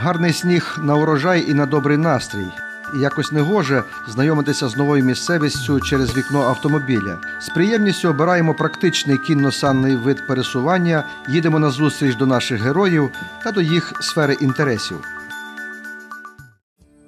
Гарний сніг на урожай і на добрий настрій. І якось негоже знайомитися з новою місцевістю через вікно автомобіля. З приємністю обираємо практичний кінно-санний вид пересування, їдемо на зустріч до наших героїв та до їх сфери інтересів.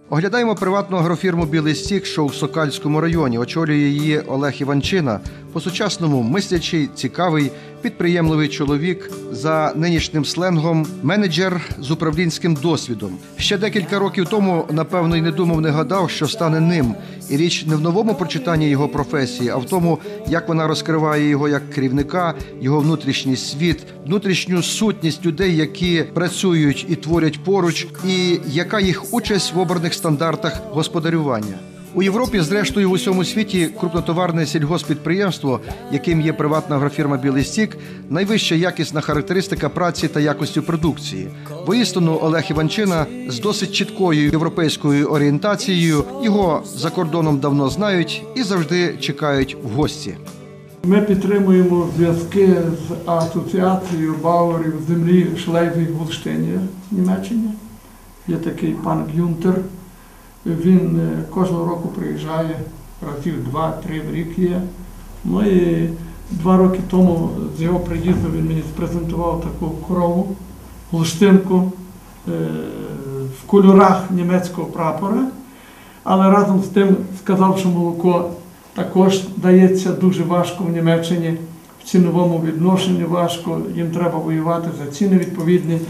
Оглядаємо приватну агрофірму Білий стік, що у Сокальському районі. Очолює її Олег Іванчина. По сучасному мислячий, цікавий, підприємливий чоловік за нинішнім сленгом, менеджер з управлінським досвідом. Ще декілька років тому, напевно, й не думав, не гадав, що стане ним. І річ не в новому прочитанні його професії, а в тому, як вона розкриває його як керівника, його внутрішній світ, внутрішню сутність людей, які працюють і творять поруч, і яка їх участь в обраних стандартах господарювання. У Європі, зрештою, в усьому світі крупнотоварне сільгоспідприємство, яким є приватна агрофірма Білий стік, найвища якісна характеристика праці та якості продукції. Воістину Олег Іванчина з досить чіткою європейською орієнтацією його за кордоном давно знають і завжди чекають в гості. Ми підтримуємо зв'язки з асоціацією бауерів землі Шлейзі Гулштині в Німеччині. Є такий пан Гюнтер. Він е, кожного року приїжджає разів два-три в рік є. Ну і два роки тому з його приїзду він мені спрезентував таку корову, гулштинку е, в кольорах німецького прапора. Але разом з тим сказав, що молоко також дається дуже важко в Німеччині. В ціновому відношенні важко, їм треба воювати за ціни відповідні.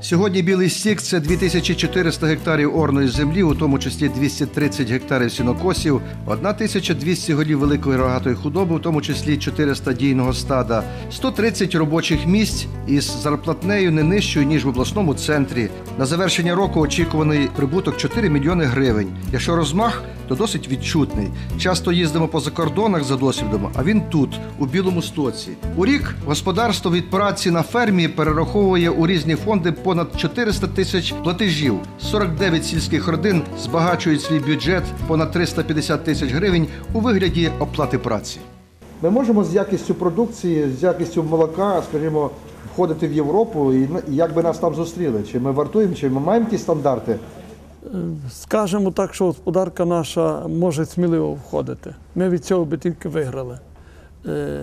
Сьогодні білий стік це 2400 гектарів орної землі, у тому числі 230 гектарів сінокосів, 1200 голів великої рогатої худоби, у тому числі 400 дійного стада, 130 робочих місць із зарплатнею не нижчою ніж в обласному центрі. На завершення року очікуваний прибуток 4 мільйони гривень. Якщо розмах, то досить відчутний. Часто їздимо по закордонах за досвідом, а він тут, у білому стоці. У рік господарство від праці на фермі перераховує у різні фонди понад 400 тисяч платежів. 49 сільських родин збагачують свій бюджет понад 350 тисяч гривень у вигляді оплати праці. Ми можемо з якістю продукції, з якістю молока, скажімо, входити в Європу і як би нас там зустріли? Чи ми вартуємо, чи ми маємо ті стандарти? Скажемо так, що господарка наша може сміливо входити. Ми від цього би тільки виграли. Е,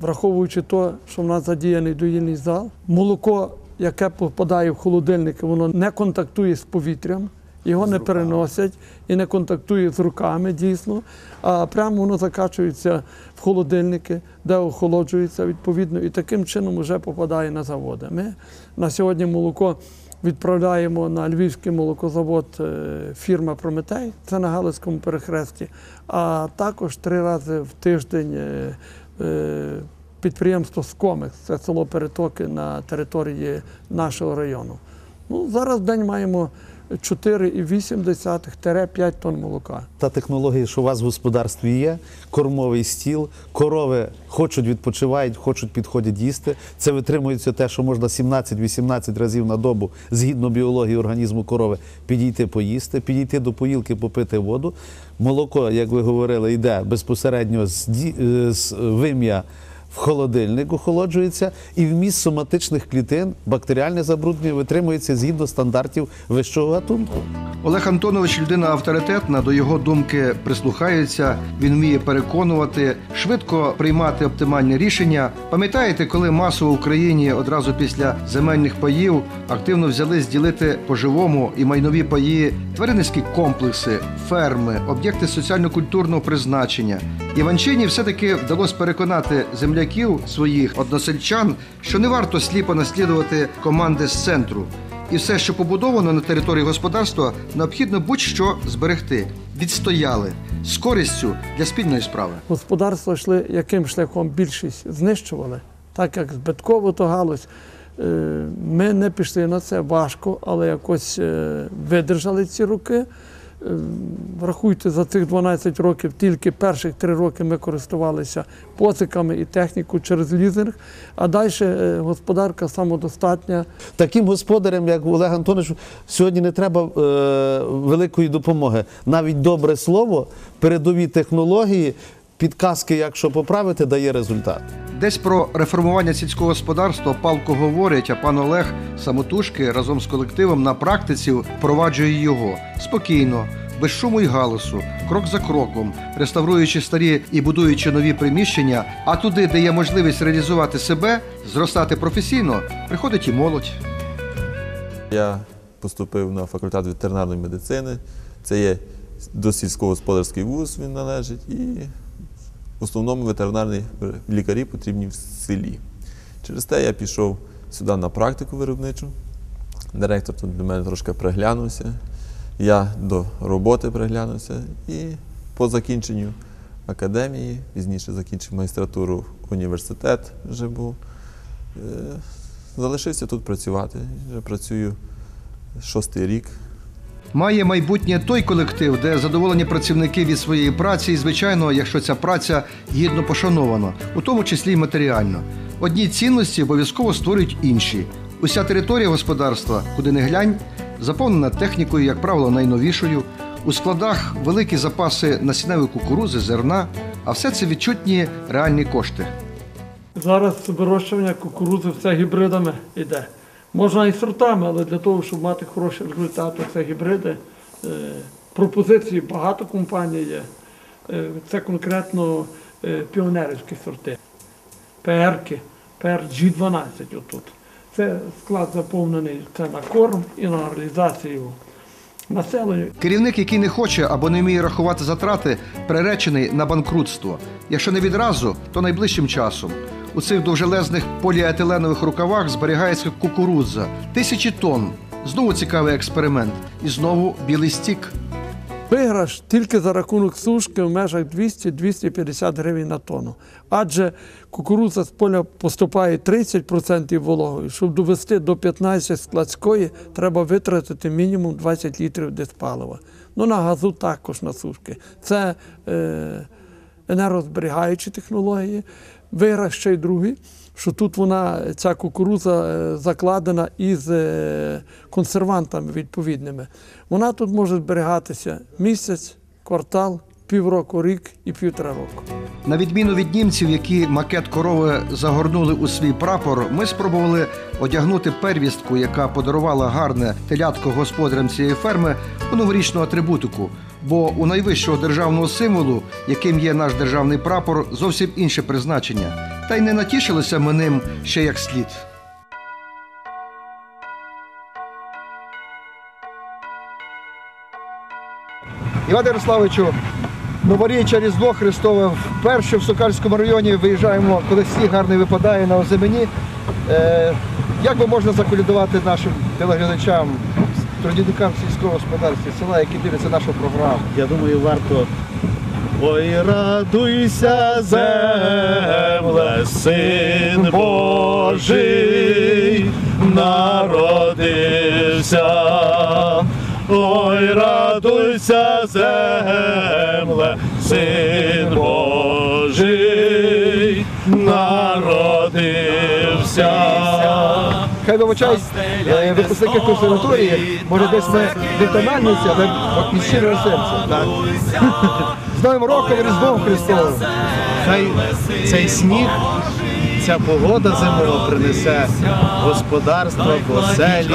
Враховуючи те, що в нас задіяний доїльний зал, молоко, яке попадає в холодильник, воно не контактує з повітрям, його не переносять і не контактує з руками дійсно, а прямо воно закачується в холодильники, де охолоджується відповідно, і таким чином вже попадає на заводи. Ми на сьогодні молоко відправляємо на Львівський молокозавод е, фірма Прометей, це на Галицькому перехресті, а також три рази в тиждень е, е, підприємство Скомекс, це село Перетоки на території нашого району. Ну, зараз в день маємо 4,8-5 тонн молока. Та технологія, що у вас в господарстві є, кормовий стіл, корови хочуть відпочивають, хочуть підходять їсти. Це витримується те, що можна 17-18 разів на добу згідно біології організму корови підійти поїсти, підійти до поїлки, попити воду. Молоко, як ви говорили, йде безпосередньо з, з вим'я в холодильник охолоджується, і вміст соматичних клітин, бактеріальне забруднення витримується згідно стандартів вищого гатунку. Олег Антонович людина авторитетна, до його думки прислухаються, він вміє переконувати, швидко приймати оптимальні рішення. Пам'ятаєте, коли масово в Україні одразу після земельних паїв активно взялись ділити по-живому і майнові паї, тваринницькі комплекси, ферми, об'єкти соціально-культурного призначення. Іванчині все-таки вдалося переконати земляків своїх односельчан, що не варто сліпо наслідувати команди з центру. І все, що побудовано на території господарства, необхідно будь-що зберегти. Відстояли з користю для спільної справи. Господарства йшли яким шляхом більшість знищували, так як збитково то галузь. Е, Ми не пішли на це важко, але якось е, видержали ці роки. Е, Врахуйте, за цих 12 років тільки перших 3 роки ми користувалися поциками і технікою через лізинг, а далі е, господарка самодостатня. Таким господарям, як Олег Антонович, сьогодні не треба е, великої допомоги. Навіть добре слово, передові технології, підказки, як що поправити, дає результат. Десь про реформування сільського господарства палко говорять, а пан Олег самотужки разом з колективом на практиці впроваджує його спокійно, без шуму й галасу, крок за кроком, реставруючи старі і будуючи нові приміщення. А туди, де є можливість реалізувати себе, зростати професійно, приходить і молодь. Я поступив на факультет ветеринарної медицини. Це є до сільськогосподарський вуз він належить, і в основному ветеринарні лікарі потрібні в селі. Через те я пішов сюди на практику виробничу. Директор тут до мене трошки приглянувся. Я до роботи приглянувся і по закінченню академії, пізніше закінчив магістратуру університет вже був. е, Залишився тут працювати. Вже працюю шостий рік. Має майбутнє той колектив, де задоволені працівники від своєї праці, і звичайно, якщо ця праця гідно пошанована, у тому числі й матеріально. Одні цінності обов'язково створюють інші. Уся територія господарства, куди не глянь, заповнена технікою, як правило, найновішою. У складах великі запаси насінневої кукурузи, зерна, а все це відчутні реальні кошти. Зараз вирощування кукурудзи все гібридами йде. Можна і сортами, але для того, щоб мати хороші результати, це гібриди. Е, Пропозицій багато компаній є. Е, Це конкретно е, піонерівські сорти. ПРки, ПР G12 отут. Це склад заповнений це на корм і на реалізацію населенню. Керівник, який не хоче або не вміє рахувати затрати, приречений на банкрутство. Якщо не відразу, то найближчим часом. У цих довжелезних поліетиленових рукавах зберігається кукурудза. Тисячі тонн. Знову цікавий експеримент. І знову білий стік. Виграш тільки за рахунок сушки в межах 200-250 гривень на тонну. Адже кукурудза з поля поступає 30% вологою. Щоб довести до 15 складської, треба витратити мінімум 20 літрів диспалива. Ну, на газу також на сушки. Це е, енергозберігаючі технології. Виграш ще й другий, що тут вона, ця кукурудза е, закладена із е, консервантами відповідними. Вона тут може зберігатися місяць, квартал, півроку, рік і півтора року. На відміну від німців, які макет корови загорнули у свій прапор, ми спробували одягнути первістку, яка подарувала гарне телятко господарям цієї ферми у новорічну атрибутику. Бо у найвищого державного символу, яким є наш державний прапор, зовсім інше призначення. Та й не натішилися ми ним ще як слід. Іване Ярославовичу, новоріччя Різдво Христове вперше в Сокальському районі виїжджаємо, коли сніг гарний випадає на озимені. Е, як би можна заколядувати нашим телеглядачам, трудівникам сільського господарства села, які дивляться нашу програму? Я думаю, варто. Ой, радуйся, земле, син Божий народився. Ой, радуйся, земле, син Божий народився. Хай вибачають е, випускники консерваторії, може десь не не але от із щирого серця. З Новим роком Різдвом Христовим! Хай цей сніг, ця погода зимова принесе господарство, оселі,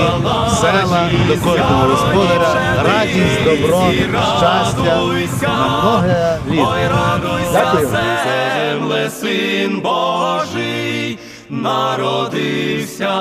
села до кожного господаря, радість, добро, щастя на многе літ. Дякую. земле, син Божий народився,